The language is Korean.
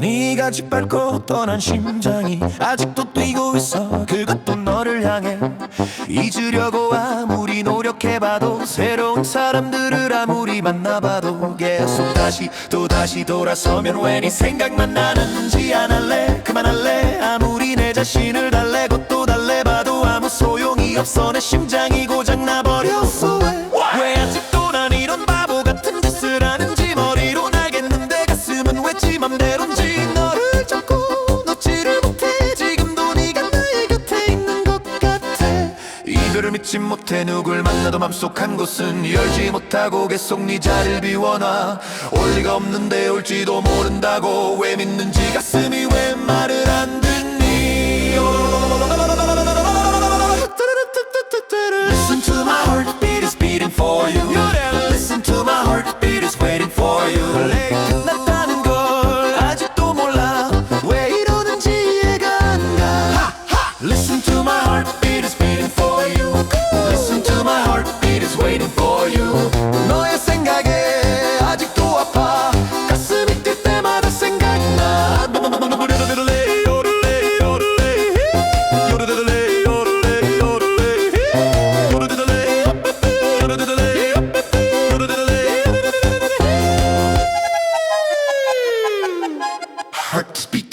끝까지 밟고 떠난 심장이 아직도 뛰고 있어. 그것도 너를 향해 잊으려고 아무리 노력해봐도 새로운 사람들을 아무리 만나봐도 계속 다시 또 다시 돌아서면 왜 네 생각만 나는지 안 할래? 그만할래? 아무리 내 자신을 달래고 또 달래봐도 아무 소용이 없어. 내 심장이 고 이별을 믿지 못해 누굴 만나도 맘속 한 곳은 열지 못하고 계속 네 자리를 비워놔. 올 리가 없는데 올지도 모른다고 왜 믿는지 가슴이 왜 말을 안 돼 waiting for you. 너의 생각에 아직도 아파. 가슴이 뛸 때마다 생각나. Heart beat